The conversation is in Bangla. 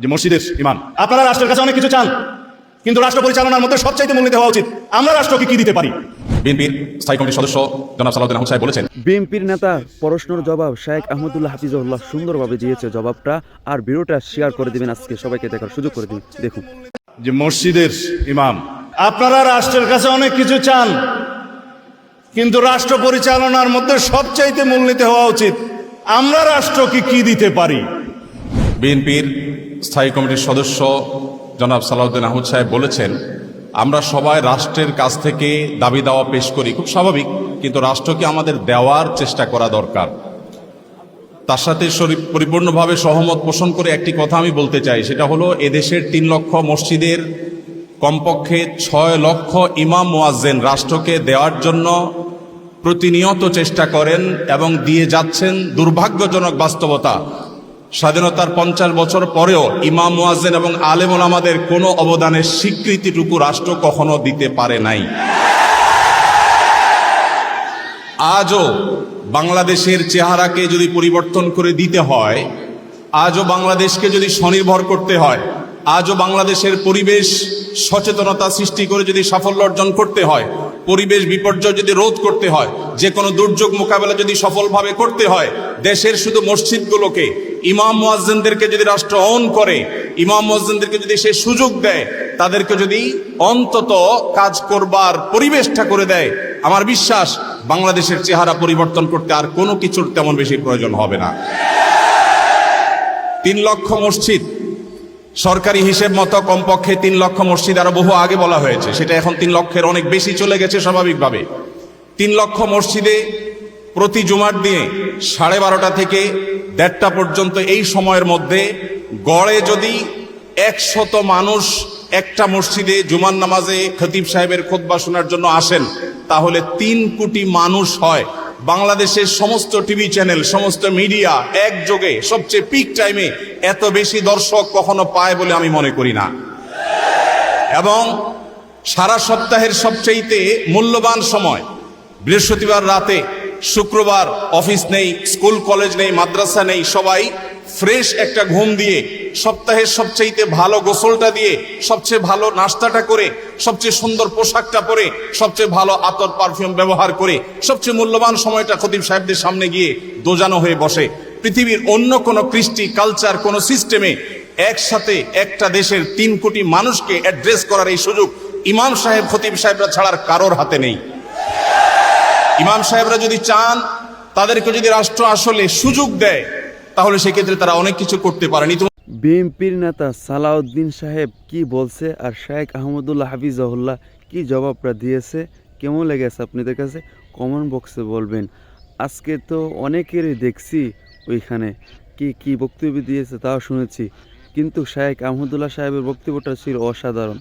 যে মসজিদের ইমাম। আপনারা রাষ্ট্রের কাছে অনেক কিছু চান কিন্তু রাষ্ট্র পরিচালনার মধ্যে সবচাইতে মূল্যনীতি হওয়া উচিত। আমরা রাষ্ট্রকে কি দিতে পারি? বিএনপির স্থায়ী কমিটির সদস্য জনাব সালাউদ্দিন আহমদ সাহেব বলেছেন বিএনপির নেতা প্রশ্নের জবাব শেখ আহমদুল্লাহ হাফিজউল্লাহ সুন্দরভাবে দিয়েছে। জবাবটা আর ভিডিওটা শেয়ার করে দিবেন আজকে। সবাইকে দেখার সুযোগ করে দিন। দেখুন। যে মসজিদের ইমাম। আপনারা রাষ্ট্রের কাছে অনেক কিছু চান কিন্তু রাষ্ট্র পরিচালনার মধ্যে সবচাইতে মূলনীতি হওয়া উচিত। আমরা রাষ্ট্রকে কি দিতে পারি? বিএনপির স্থায়ী কমিটির সদস্য জনাব সালাউদ্দিন আহমদ সাহেব বলেছেন, আমরা সবাই রাষ্ট্রের কাছ থেকে দাবি দাওয়া পেশ করি, খুব স্বাভাবিক, কিন্তু রাষ্ট্রকে আমাদের দেওয়ার চেষ্টা করা দরকার। তার সাথে পরিপূর্ণভাবে সহমত পোষণ করে একটি কথা আমি বলতে চাই, সেটা হলো এদেশের তিন লক্ষ মসজিদের কমপক্ষে ছয় লক্ষ ইমাম মোয়াজ্জেন রাষ্ট্রকে দেওয়ার জন্য প্রতিনিয়ত চেষ্টা করেন এবং দিয়ে যাচ্ছেন দুর্ভাগ্যজনক বাস্তবতা। স্বাধীনতার পঞ্চাশ বছর পরেও ইমাম মুয়াজ্জেন এবং আলেমন আমাদের কোনো অবদানের স্বীকৃতিটুকু রাষ্ট্র কখনো দিতে পারে নাই। আজও বাংলাদেশের চেহারাকে যদি পরিবর্তন করে দিতে হয়, আজও বাংলাদেশকে যদি স্বনির্ভর করতে হয়, আজও বাংলাদেশের পরিবেশ সচেতনতা সৃষ্টি করে যদি সাফল্য অর্জন করতে হয়, পরিবেশ বিপর্যয় যদি রোধ করতে হয় যে কোনো দুর্যোগ মোকাবেলা যদি সফলভাবে করতে হয়, দেশের শুধু মসজিদগুলোকে ইমাম মুয়াজ্জিনদেরকে যদি রাষ্ট্র অন করে, ইমাম মুয়াজ্জিনদেরকে যদি সে সুযোগ দেয়, তাদেরকে যদি অন্তত কাজ করবার পরিবেশটা করে দেয়, আমার বিশ্বাস বাংলাদেশের চেহারা পরিবর্তন করতে আর কোনো কিছুর তেমন বেশি প্রয়োজন হবে না। তিন লক্ষ মসজিদ, সরকারি হিসেব মতো কমপক্ষে তিন লক্ষ মসজিদ আরও বহু আগে বলা হয়েছে। সেটা এখন তিন লক্ষের অনেক বেশি চলে গেছে স্বাভাবিকভাবে। তিন লক্ষ মসজিদে প্রতি জুমার দিনে সাড়ে বারোটা থেকে দেড়টা পর্যন্ত এই সময়ের মধ্যে গড়ে যদি একশত মানুষ একটা মসজিদে জুমার নামাজে খতিব সাহেবের খোদবা শোনার জন্য আসেন, তাহলে তিন কোটি মানুষ হয়। বাংলাদেশের সমস্ত টিভি চ্যানেল, সমস্ত মিডিয়া একযোগে সবচেয়ে পিক টাইমে এত বেশি দর্শক কখনো পায় বলে আমি মনে করি না। এবং সারা সপ্তাহের সবচেয়েতে মূল্যবান সময় বৃহস্পতিবার রাতে শুক্রবার অফিস নেই, স্কুল, কলেজ নেই, মাদ্রাসা নেই, সবাই ফ্রেশ একটা ঘুম দিয়ে সপ্তাহের সবচেয়েতে ভালো গোসলটা দিয়ে, সবচেয়ে ভালো নাস্তাটা করে, সবচেয়ে সুন্দর পোশাকটা পরে, সবচেয়ে ভালো আতর পারফিউম ব্যবহার করে, সবচেয়ে মূল্যবান সময়টা খতিব সাহেবদের সামনে গিয়ে দোজানো হয়ে বসে। পৃথিবীর অন্য কোনো কৃষ্টি, কালচার, কোনো সিস্টেমে একসাথে একটা দেশের তিন কোটি মানুষকে অ্যাড্রেস করার এই সুযোগ ইমাম সাহেব, খতিব সাহেবরা ছাড়ার কারোর হাতে নেই। ইমাম সাহেবরা যদি চান, তাদেরকে যদি রাষ্ট্র আসলে সুযোগ দেয়, তাহলে সেক্ষেত্রে তারা অনেক কিছু করতে পারেন। ইতিমধ্যে বিএনপির নেতা সালাউদ্দিন সাহেব কি বলছে আর শেখ আহমদুল্লাহ হাফিজাহুল্লাহ কি জবাবটা দিয়েছে? কেমন লেগেছে আপনাদের কাছে? কমেন্ট বক্সে বলবেন। আজকে তো অনেকেরই দেখছি ওইখানে কি কি বক্তব্য দিয়েছে তাও শুনেছি। কিন্তু শেখ আহমদুল্লাহ সাহেবের বক্তব্যটা ছিল অসাধারণ।